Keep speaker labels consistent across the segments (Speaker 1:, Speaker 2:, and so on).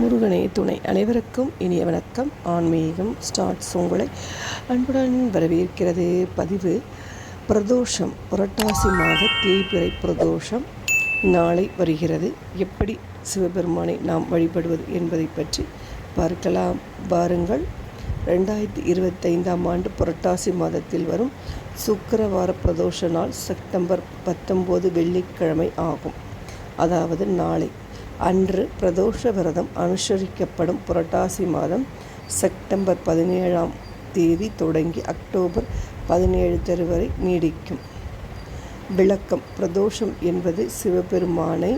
Speaker 1: முருகனே துணை அனைவருக்கும் இனிய வணக்கம். ஆன்மீகம் ஸ்டார்ட்ஸ் உங்களை அன்புடன் வரவேற்கிறது. பதிவு பிரதோஷம் புரட்டாசி மாத தேய்பிறை பிரதோஷம். நாளை வருகிறது. எப்படி சிவபெருமானை நாம் வழிபடுவது என்பதை பற்றி பார்க்கலாம். வாருங்கள். ரெண்டாயிரத்தி இருபத்தைந்தாம் ஆண்டு புரட்டாசி மாதத்தில் வரும் சுக்கரவார பிரதோஷ நாள் செப்டம்பர் பத்தொம்போது வெள்ளிக்கிழமை ஆகும். அதாவது நாளை. அன்று பிரதோஷ விரதம் அனுசரிக்கப்படும் புரட்டாசி மாதம் செப்டம்பர் பதினேழாம் தேதி தொடங்கி அக்டோபர் பதினேழு தெரு வரை நீடிக்கும். விளக்கம் பிரதோஷம் என்பது சிவபெருமானை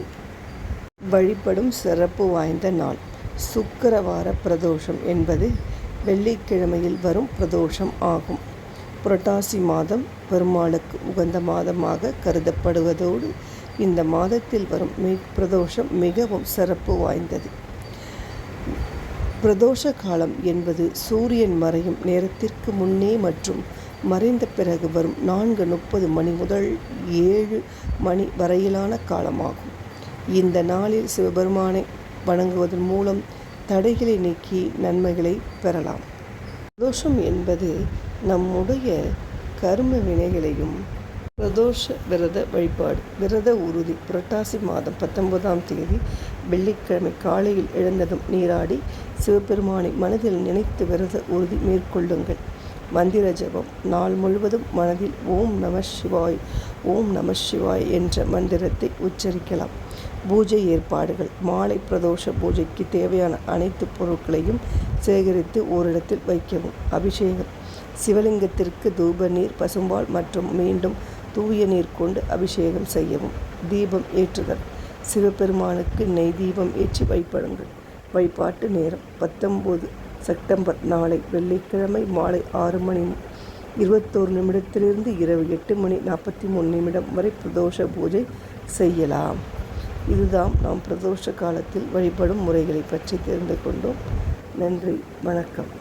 Speaker 1: வழிபடும் சிறப்பு வாய்ந்த நாள். சுக்கரவார பிரதோஷம் என்பது வெள்ளிக்கிழமையில் வரும் பிரதோஷம் ஆகும். புரட்டாசி மாதம் பெருமாளுக்கு உகந்த மாதமாக கருதப்படுவதோடு இந்த மாதத்தில் வரும் மி பிரதோஷம் மிகவும் சிறப்பு வாய்ந்தது. பிரதோஷ காலம் என்பது சூரியன் மறையும் நேரத்திற்கு முன்னே மற்றும் மறைந்த பிறகு வரும் நான்கு முப்பது மணி முதல் ஏழு மணி வரையிலான காலமாகும். இந்த நாளில் சிவபெருமானை வணங்குவதன் மூலம் தடைகளை நீக்கி நன்மைகளை பெறலாம். பிரதோஷம் என்பது நம்முடைய கர்ம வினைகளையும் பிரதோஷ விரத வழிபாடு விரத உறுதி புரட்டாசி மாதம் பத்தொன்பதாம் தேதி வெள்ளிக்கிழமை காலையில் எழுந்ததும் நீராடி சிவபெருமானை மனதில் நினைத்து விரத உறுதி மேற்கொள்ளுங்கள். மந்திர ஜபம் நாள் முழுவதும் மனதில் ஓம் நம சிவாய் ஓம் நம சிவாய் என்ற மந்திரத்தை உச்சரிக்கலாம். பூஜை ஏற்பாடுகள் மாலை பிரதோஷ பூஜைக்கு தேவையான அனைத்து பொருட்களையும் சேகரித்து ஓரிடத்தில் வைக்கவும். அபிஷேகம் சிவலிங்கத்திற்கு தூப நீர் பசும்பால் மற்றும் மீண்டும் தூய நீர் கொண்டு அபிஷேகம் செய்யவும். தீபம் ஏற்றுதல். சிவபெருமானுக்கு நெய் தீபம் ஏற்றி வழிபடுங்கள். வழிபாட்டு நேரம் பத்தொம்போது செப்டம்பர் நாளை வெள்ளிக்கிழமை மாலை ஆறு மணி இருபத்தோரு நிமிடத்திலிருந்து இரவு எட்டு மணி நாற்பத்தி மூணு நிமிடம் வரை பிரதோஷ பூஜை செய்யலாம். இதுதான் நாம் பிரதோஷ காலத்தில் வழிபடும் முறைகளை பற்றி தெரிந்து கொண்டோம். நன்றி. வணக்கம்.